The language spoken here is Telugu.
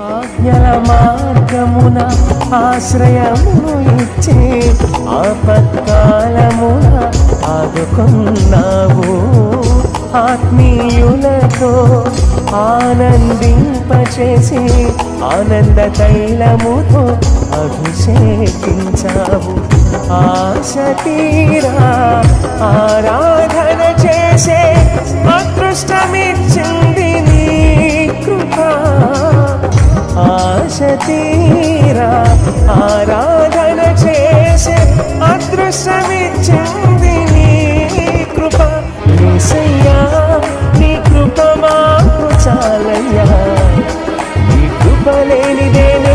ఆజ్ఞల మార్గమున ఆశ్రయమును ఇచ్చే ఆపత్కాలమున ఆదుకున్నావు. ఆత్మీయులతో ఆనందింపచేసి ఆనంద తైలముతో అభిషేకించావు. ఆశతీరా ఆరాధన చేసే అదృష్టమిచ్చింది తీరా ఆరాధన చేసే అదృశ్యమిచ్చింది నీ కృప. ఏసయ్యా నీ కృప మాకు చాలయ్యా. నీ కృప లేనిదేనే